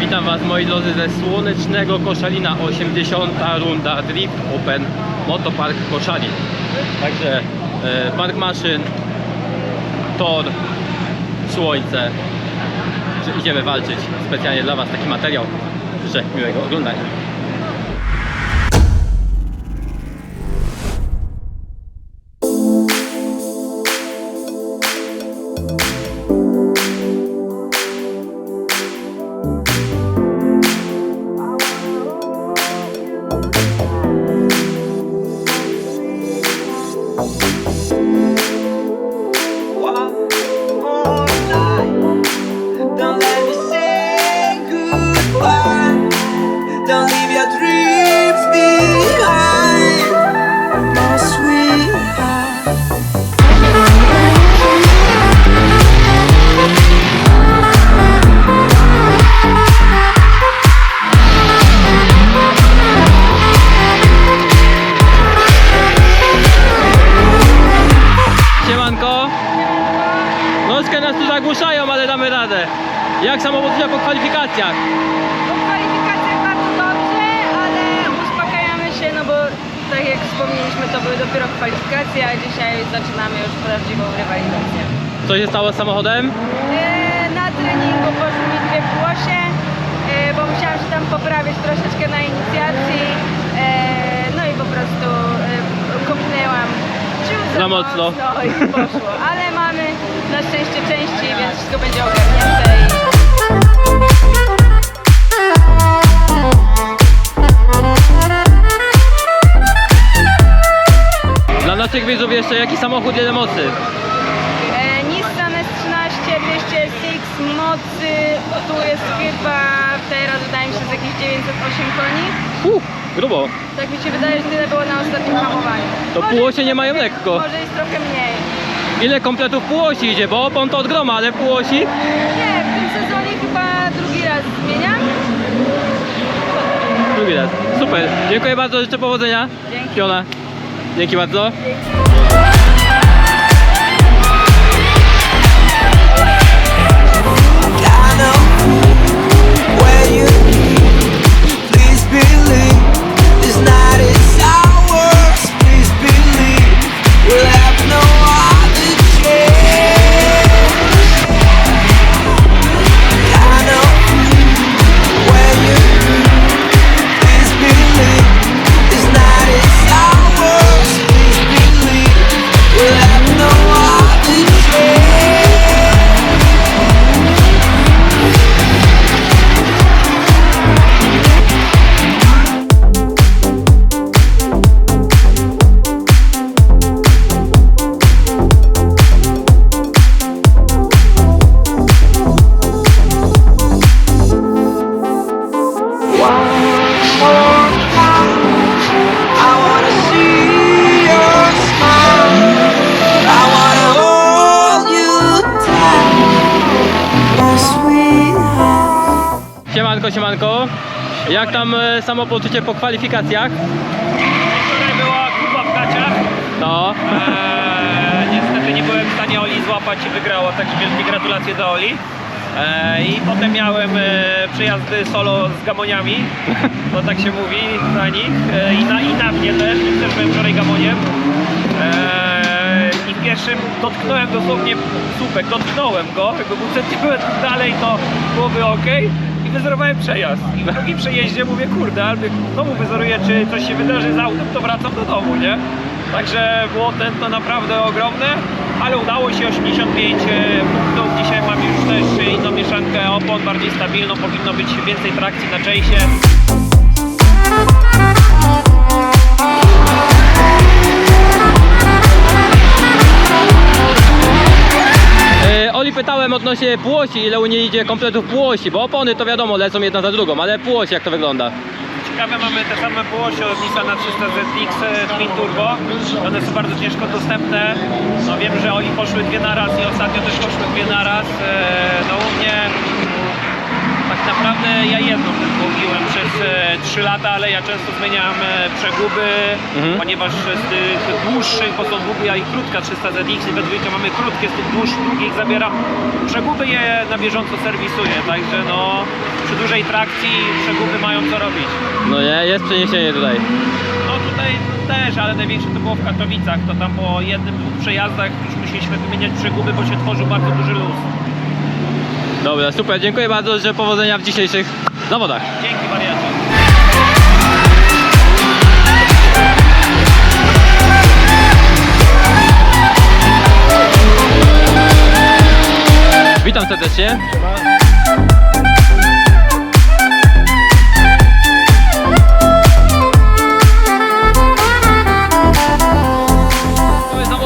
Witam Was moi drodzy ze słonecznego Koszalina 80. runda Drift Open Motopark Koszalin. Także e, park maszyn, tor, słońce. Idziemy walczyć. Specjalnie dla Was taki materiał. Życzę miłego oglądania. Don't let Jak samobójstwo po kwalifikacjach? Po kwalifikacjach bardzo dobrze, ale uspokajamy się, no bo tak jak wspomnieliśmy, to były dopiero kwalifikacje, a dzisiaj zaczynamy już prawdziwą rywalizację. Co się stało z samochodem? E, Na treningu poszły mi dwie włosie, e, bo musiałam się tam poprawić troszeczkę na inicjacji, e, no i po prostu kopnęłam Za mocno. i poszło. Ale mamy na szczęście części, więc wszystko będzie ogarnięte. I... naszych widzów jeszcze jaki samochód, ile mocy? E, Nissan S13 200SX mocy, tu jest chyba teraz wydaje mi się z jakieś 908 koni. Uff, grubo. Tak mi się wydaje, że tyle było na ostatnim hamowaniu. To Może półosie nie mają lekko. Może jest trochę mniej. Ile kompletów półosi idzie? Bo opon to od groma, ale półosi? Nie, w tym sezonie chyba drugi raz zmieniam. Drugi raz. Super. Dziękuję bardzo, życzę powodzenia. Dzięki. Fiona. Dzięki bardzo. kind Siemanko, siemanko. Jak tam e, samopoczucie po kwalifikacjach? Wczoraj była kupa w gaciach. No. Eee, niestety nie byłem w stanie Oli złapać i wygrała, także wielkie gratulacje do Oli. Eee, I potem miałem e, przejazdy solo z gamoniami, no tak się mówi na nich. Eee, I, na, I na mnie też, też byłem wczoraj gamoniem. Eee, I pierwszym dotknąłem dosłownie słupek, dotknąłem go, jakby był centymetr dalej to byłoby ok. I wyzerowałem przejazd. I w drugim przejeździe mówię, kurde, albo znowu wyzoruję, czy coś się wydarzy z autem, to wracam do domu, nie? Także było tętno naprawdę ogromne, ale udało się 85 punktów. Dzisiaj mam już też inną mieszankę opon, bardziej stabilną, powinno być więcej trakcji na chase'ie. Oli pytałem odnośnie płosi, ile u niej idzie kompletów płosi, bo opony to wiadomo lecą jedna za drugą, ale płosi jak to wygląda? Ciekawe, mamy te same połosie od Nissana 300 ZX e, Twin Turbo. One są bardzo ciężko dostępne. No wiem, że Oli poszły dwie na raz i ostatnio też poszły dwie na raz. E, No u mnie Tak naprawdę ja jedną tylko przez e, 3 lata, ale ja często zmieniałem e, przeguby, Mhm. ponieważ z tych dłuższych, bo są długie, a i krótka 300 ZX i we dwójkę mamy krótkie, z tych dłuższych, długich zabieram. Przeguby je na bieżąco serwisuję, także no przy dużej trakcji przeguby mają co robić. No nie, jest przeniesienie tutaj. No tutaj też, ale największe to było w Katowicach, to tam po jednym, dwóch przejazdach już musieliśmy wymieniać przeguby, bo się tworzył bardzo duży luz. Dobra, super, dziękuję bardzo, że powodzenia w dzisiejszych zawodach. Dzięki wariacie. Witam serdecznie.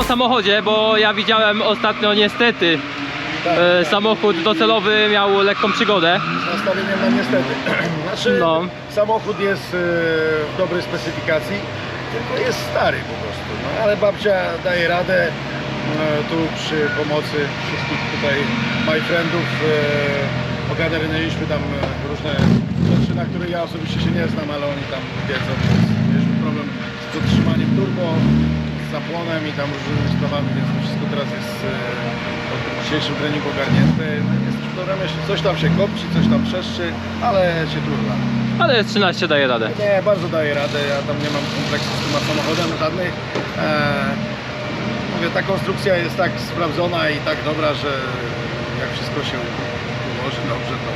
Samochodzie, bo ja widziałem ostatnio niestety e, samochód docelowy miał lekką przygodę. Z nastawieniem na niestety. Znaczy, No. samochód jest e, w dobrej specyfikacji, tylko jest stary po prostu. No, ale babcia daje radę. E, Tu przy pomocy wszystkich tutaj my friendów e, ogarnęliśmy tam e, różne rzeczy, na które ja osobiście się nie znam, ale oni tam wiedzą. Więc mieliśmy problem z podtrzymaniem turbo, z zapłonem i tam różnymi sprawami, więc to wszystko teraz jest e, dzisiejszym treningu ogarnięte. No, jesteśmy. Coś tam się kopci, coś tam trzeszczy, ale się turla. Ale 13 daje radę. Nie, bardzo daje radę. Ja tam nie mam kompleksu z tym samochodem żadnych. Eee, mówię, ta konstrukcja jest tak sprawdzona i tak dobra, że jak wszystko się ułoży dobrze, to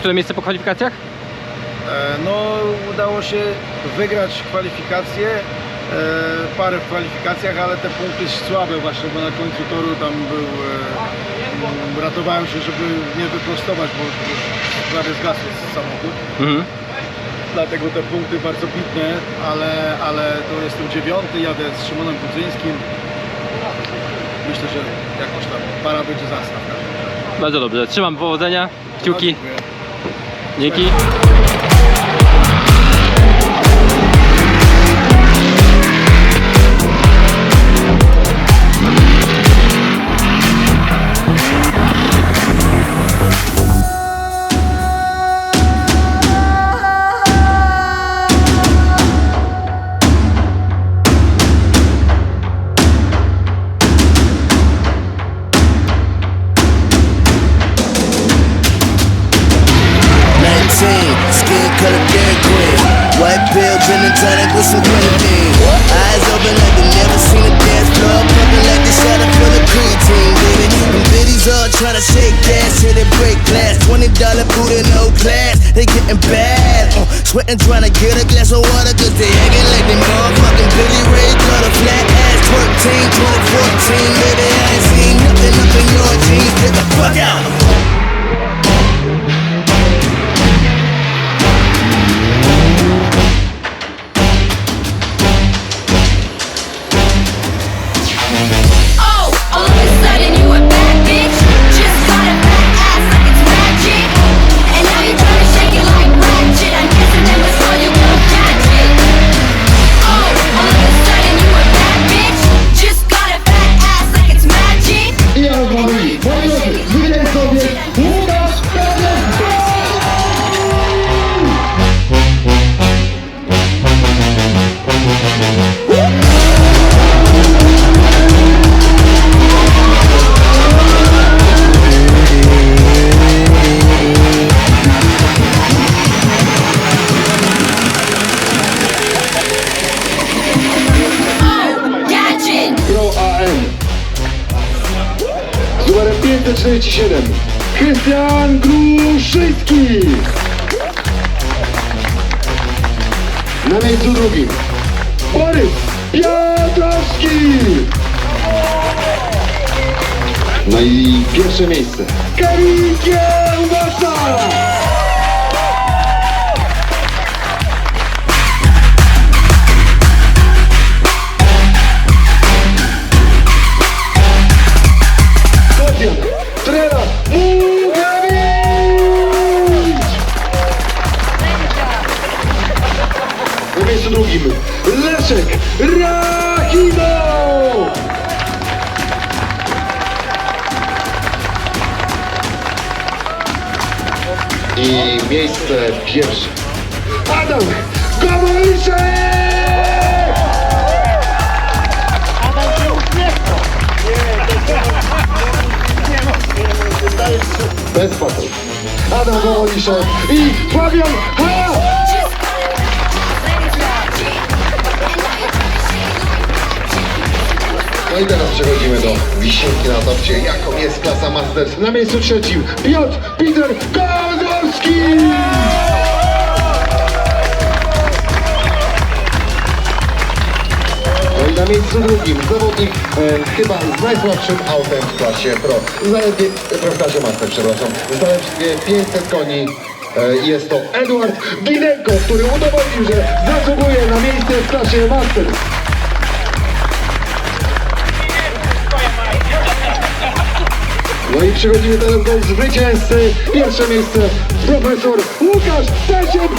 Które miejsce po kwalifikacjach? E, No, udało się wygrać kwalifikacje, e, parę w kwalifikacjach, ale te punkty słabe właśnie, bo na końcu toru tam był, e, m, ratowałem się, żeby nie wyprostować, bo już prawie zgasł samochód. Mhm. Dlatego te punkty bardzo bitne, ale, ale to jestem dziewiąty, jadę z Szymonem Budzyńskim. Myślę, że jakoś tam para będzie zastaw. Bardzo dobrze, trzymam powodzenia, kciuki. Dzięki. Gas, hit it break glass. Twenty dollar boot in no class, they getting bad. Uh, sweating tryna get a glass of water, cause they acting like they motherfucking Billy Ray got a flat ass twerk team, 2014. Baby, I ain't seen nothing up in your jeans. Get the fuck out. 767 Krystian Gruszyński Na miejscu drugim. Borys Piotrowski. No i pierwsze miejsce. Kamil Kiełbasa. Miejsce pierwsze. Adam Kowalczyk! Adam się uśmiechnął. Nie, nie, nie, nie, nie, nie, nie, nie, nie, nie, nie, nie, nie, nie, nie, nie, No i teraz przechodzimy do wisienki na torcie, jaką jest klasa Masters. Na miejscu trzecim Piotr Peter Kołdorski! No i na miejscu drugim zawodnik e, chyba z najsłabszym autem w klasie Pro. Zaledwie, w klasie Master, przepraszam. Zaledwie 500 koni. E, Jest to Edward Ginenko, który udowodnił, że zasługuje na miejsce w klasie Masters. No i przechodzimy teraz do zwycięzcy. Pierwsze miejsce profesor Łukasz Tesiek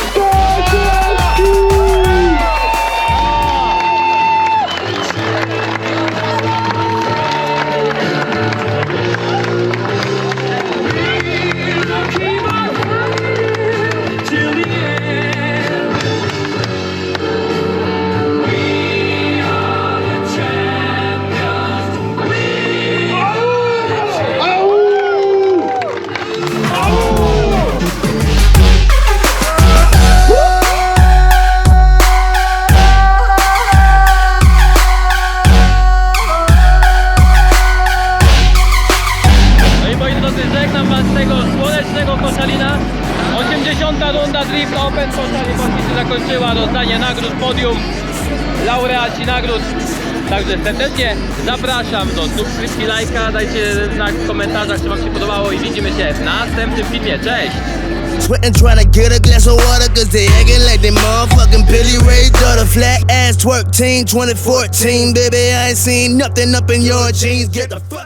zakończyła rozdanie nagród podium laureaci nagród. Także serdecznie zapraszam do subskrypcji, lajka, dajcie znak w komentarzach, czy Wam się podobało i widzimy się w następnym filmie. Cześć! Sweating, trying to get a glass of water, cause they acting like they motherfucking Billy Ray Daughter. Flat ass twerk team 2014, baby. I ain't seen nothing up in your jeans. Get the fuck.